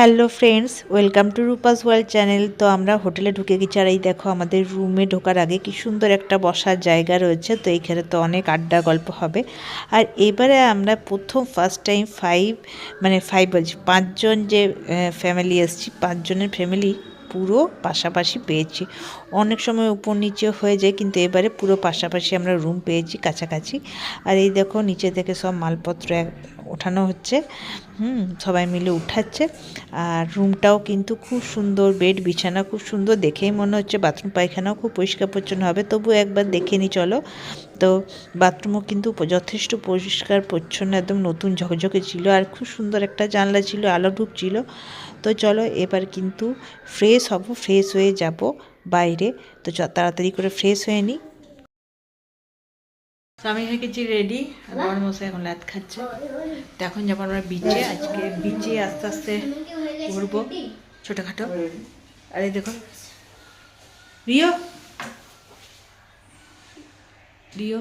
Hello friends, welcome to Rupa's world channel. তো আমরা হোটেলে ঢুকে গেছি আর এই দেখো আমাদের রুমে ঢোকার আগে কি সুন্দর একটা বসার জায়গা রয়েছে। তো এইখানে তো অনেক আড্ডা গল্প হবে। আর এবারে আমরা প্রথম ফার্স্ট টাইম ফাইভ মানে ফাইভ বলছি, পাঁচজন যে ফ্যামিলি এসেছি, পাঁচজনের ফ্যামিলি পুরো পাশাপাশি পেয়েছি। অনেক সময় উপর নিচে হয়ে যায়, কিন্তু এবারে পুরো পাশাপাশি আমরা রুম পেয়েছি কাছাকাছি। আর এই দেখো নিচে থেকে সব মালপত্র ওঠানো হচ্ছে। হুম, সবাই মিলে উঠাচ্ছে। আর রুমটাও কিন্তু খুব সুন্দর, বেড, বিছানা খুব সুন্দর। দেখেই মনে হচ্ছে বাথরুম, পায়খানাও খুব পরিষ্কার পরিচ্ছন্ন হবে। তবু একবার দেখে নি, চলো। তো বাথরুমও কিন্তু যথেষ্ট পরিষ্কার, পরিচ্ছন্ন, একদম নতুন ঝকঝকে ছিল। আর খুব সুন্দর একটা জানলা ছিল, আলো ঢুকছিল। তো চলো, এবার কিন্তু ফ্রেশ হব, ফ্রেশ হয়ে যাব বাইরে। তো তাড়াতাড়ি করে ফ্রেশ হয়ে নিই আমি হয়ে গেছি রেডি বড় মশাই এখন লাত খাচ্ছে। তো এখন যাব আমরা বিচে আজকে বিচে আস্তে আস্তে ঘুরবো ছোটোখাটো। আর এই দেখো রিও? রিও?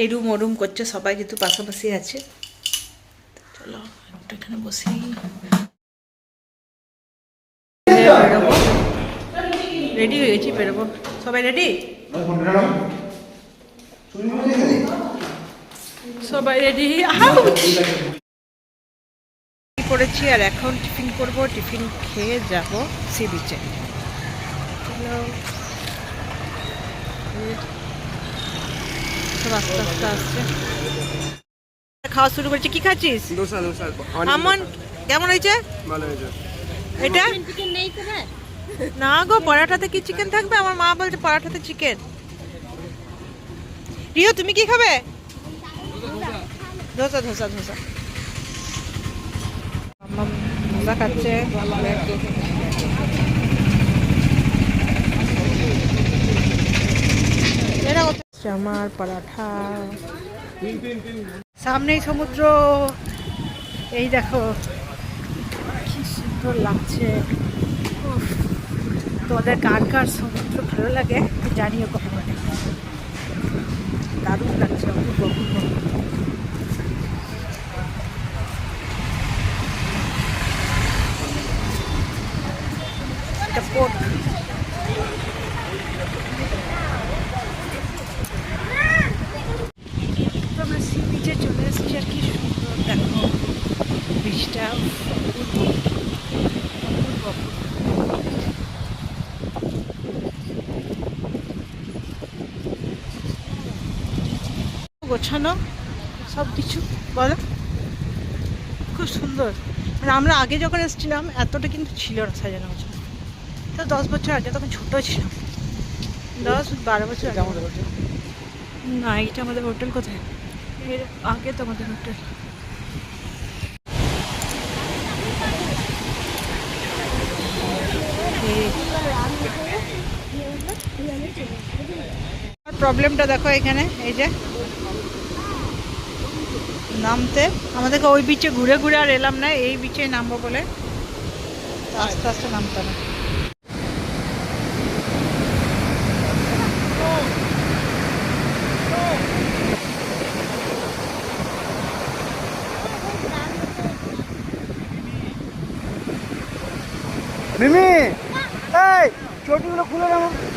এই রুম ও রুম করছে সবাই কিন্তু পাশাপাশি আছে। চলো একটু এখানে বসি। বেরোবো। রেডি হয়ে গেছি বেরোবো। সবাই রেডি সবাই রেডি করেছি আর এখন টিফিন করব টিফিন খেয়ে যাব সি বিচে আস্তে আস্তে আসছে। খাওয়া শুরু করেছি। কি খাচ্ছিস? আমন কেমন হয়েছে? ভালো হয়েছে। এটা? না গো পরাঠাতে কি চিকেন থাকবে? আমার মা বলছে পরাঠাতে চিকেন রিও তুমি কি খাবে? ধোসা ধোসা ধোসা। ধোসা খাচ্ছে। আমার পরাঠা। সামনেই সমুদ্র। এই দেখো, কি সুন্দর লাগছে। তোমাদের কার কার সমুদ্র ভালো লাগে জানিও কমেন্টে। দারুণ লাগছে অপূর্ব অপূর্ব এটা পোর্ট আমরা সি বিচে চলে এসেছি আর কি সুন্দর, দেখো বিচটা অপূর্ব অপূর্ব অপূর্ব গোছানো, সব কিছু, বলো। খুব সুন্দর। মানে আমরা আগে যখন এসেছিলাম, এতটা কিন্তু ছিল না সাজানো গোছানো। তো দশ বছর আগে, তখন ছোটো ছিলাম। দশ, বারো বছর না এটা আমাদের হোটেল কোথায়? এর আগে তো আমাদের হোটেল। প্রবলেমটা দেখো এখানে, এই যে। নামতে। আমাদেরকে ওই বিচে ঘুরে ঘুরে আর এলাম না, এই বিচে নামবো বলে। আস্তে আস্তে নামতে হবে। মিমি! এই খুলে দাও।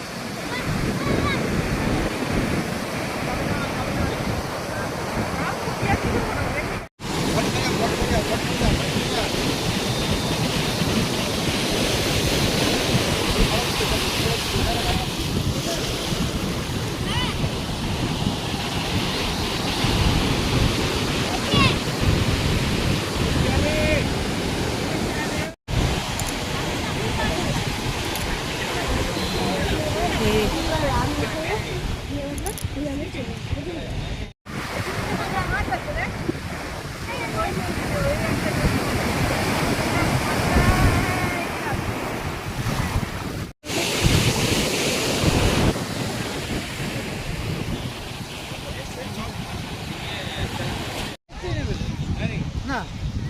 না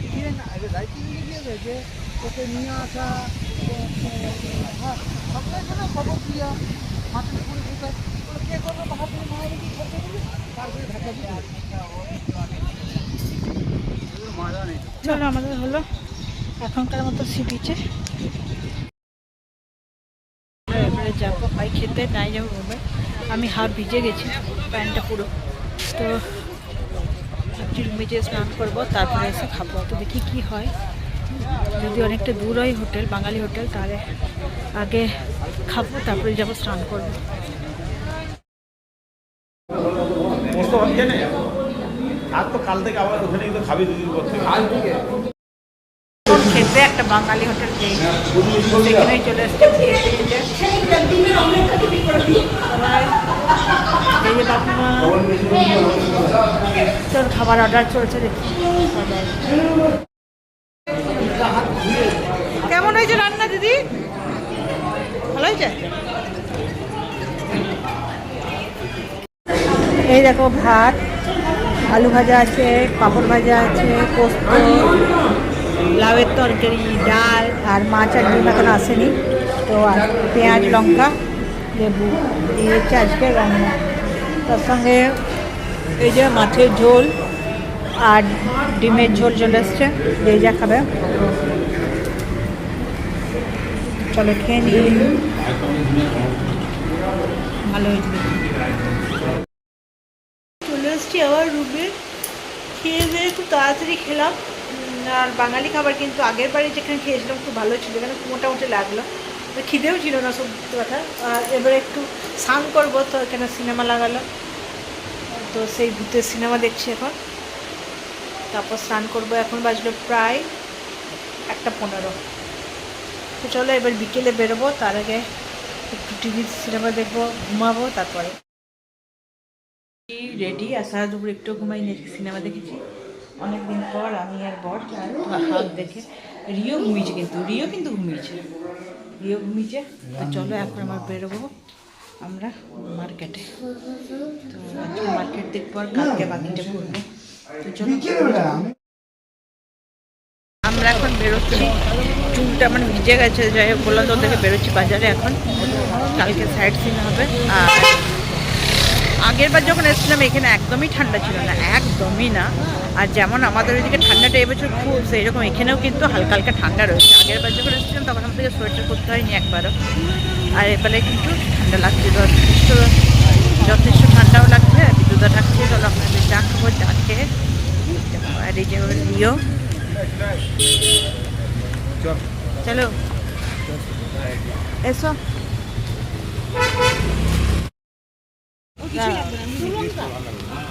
দিয়ে না দায়িত্ব দিয়েছে যে ওকে নিয়ে আসা হ্যাঁ সবটাই যেন খবর দিয়া করে কোথায় কে করবে? বাহাদুর মায়ের কি খরচা করবে ঢাকা দিয়ে চলো, আমাদের হলো এখনকার মতো সি বিচে। যাব ভাই খেতে, নাই যাব রুমে আমি হাফ ভিজে গেছি প্যান্টটা পুরো। তো রুমে স্নান করব, তারপরে এসে খাব। তো দেখি কি হয়। যদি অনেকটা দূর হয় হোটেল, বাঙালি হোটেল, তাহলে আগে খাব, তারপরে যাব স্নান করব। আর তো কাল থেকে আবার ওখানে কিন্তু খাবি দুদিন পর থেকে। কাল থেকে? খেতে একটা বাঙালি হোটেল সেখানেই চলে এসছে তোর খাবার অর্ডার চলছে দেখি। কেমন হয়েছে রান্না দিদি? ভালো হয়েছে? এই দেখো ভাত আলু ভাজা আছে, পাঁপড় ভাজা আছে, পোস্ত, লাউয়ের তরকারি, ডাল আর মাছ আর ডিম এখন আসেনি। তো আর পেঁয়াজ, লঙ্কা, লেবু, এই হচ্ছে আজকে রান্না। তার সঙ্গে এই যে মাছের ঝোল আর ডিমের ঝোল চলে এসছে, যে যা খাবে। চলো খেয়ে নিই। ভালো হয়েছে। এসছি আবার রুমে খেয়ে দিয়ে খুব তাড়াতাড়ি খেলাম। আর বাঙালি খাবার কিন্তু আগের বাড়ি যেখানে খেয়েছিলাম খুব ভালো ছিল এখানে মোটামুটি লাগল। খিদেও ছিল না সব কথা। আর এবারে একটু স্নান করব, তো এখানে সিনেমা লাগালো তো সেই ভূতের সিনেমা দেখছি এখন। তারপর স্নান করব, এখন বাজলো প্রায় একটা পনেরো। তো চলো এবার বিকেলে বেরোবো, তার আগে একটু টিভি সিনেমা দেখব, ঘুমাবো, তারপরে। রেডি, আর সারা দুপুর একটু ঘুমাই সিনেমা দেখেছি। অনেকদিন পর আমি আর বর আর হাত দেখে রিও ঘুমিয়েছে কিন্তু, রিও কিন্তু ঘুমিয়েছে। রিও ঘুমিয়েছে, তো চলো এখন আমার বেরোবো আমরা মার্কেটে। তো আজকে মার্কেট দেখব আর কালকে বাকিটা করব তো চলো। আমরা এখন বেরোচ্ছি, চুলটা মানে ভিজে গেছে, যাই হোক বললাম তো থেকে বেরোচ্ছি বাজারে এখন। কালকে সাইড সিন হবে, আর আগের বার যখন এসেছিলাম এখানে একদমই ঠান্ডা ছিল না একদমই না। আর যেমন আমাদের ওইদিকে ঠান্ডাটা এবছর খুব সেই রকম এখানেও কিন্তু হালকা হালকা ঠান্ডা রয়েছে। আগের বার যখন এসেছিলাম তখন আমাদেরকে সোয়েটার করতে হয়নি একবারও। আর এবারে কিন্তু ঠান্ডা লাগছে যথেষ্ট যথেষ্ট ঠান্ডাও লাগছে আর থাকছে। চলো আপনাদের চা খাব চা খেয়ে। আর এই যে রিও চলো। এসো।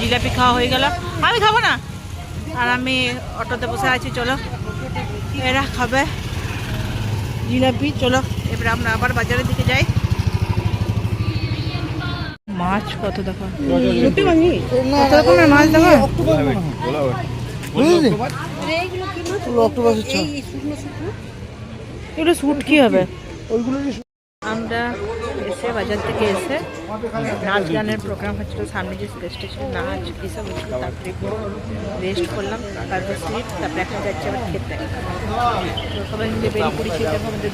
জিলাপি খাওয়া হয়ে গেল। আমি খাব না। আর আমি অটোতে বসে আছি চলো। এরা খাবে জিলাপি চলো। এবার আমরা আবার বাজারের দিকে যাই। মাছ কত দেখো? মাছ দেখো? এগুলো শুট কি হবে? আমরা এসে বাজার থেকে এসে নাচ গানের প্রোগ্রাম হচ্ছিল সামনে যে স্টেজটা ছিল নাচ এসব হচ্ছিল তারপরে রেস্ট করলাম তারপর সিট তারপরে এখন যাচ্ছে আবার খেতে। তো সবাই মিলে বেরিয়ে পড়েছি আমাদের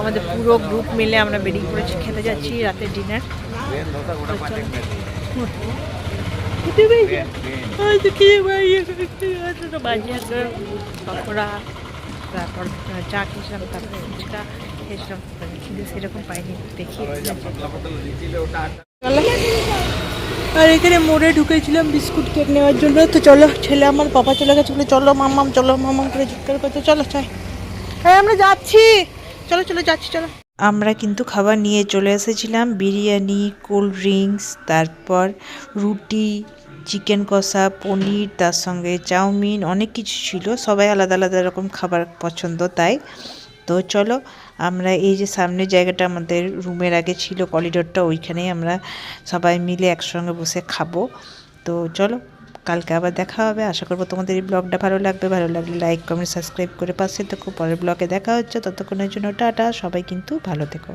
আমাদের পুরো গ্রুপ মিলে আমরা বেরিয়ে পড়েছি খেতে যাচ্ছি রাতের ডিনার বাজিয়ার পকোড়া তারপর চা খেয়েছিলাম তারপরে ফুচকা খেয়েছিলাম কিন্তু সেরকম পাইনি দেখি। আর এখানে মোড়ে ঢুকেছিলাম বিস্কুট কেক নেওয়ার জন্য তো চলো ছেলে আমার পাপা চলে গেছে বলে চলো মামাম চলো মাম্মাম করে চিৎকার করতে চলো চাই হ্যাঁ আমরা যাচ্ছি। চলো চলো যাচ্ছি চলো। আমরা কিন্তু খাবার নিয়ে চলে এসেছিলাম বিরিয়ানি কোল্ড ড্রিঙ্কস তারপর রুটি চিকেন কষা, পনির, তার সঙ্গে চাউমিন, অনেক কিছু ছিল। সবাই আলাদা আলাদা রকম খাবার পছন্দ তাই। তো চলো, আমরা এই যে সামনের জায়গাটা আমাদের রুমের আগে ছিল, করিডোরটা, ওইখানেই আমরা সবাই মিলে একসঙ্গে বসে খাব। তো চলো, কালকে আবার দেখা হবে। আশা করব তোমাদের এই ব্লগটা ভালো লাগবে। ভালো লাগলে লাইক কমেন্ট সাবস্ক্রাইব করে পাশে খুব পরের ব্লগে দেখা হচ্ছে। ততক্ষণের জন্য টাটা। সবাই কিন্তু ভালো থেকো।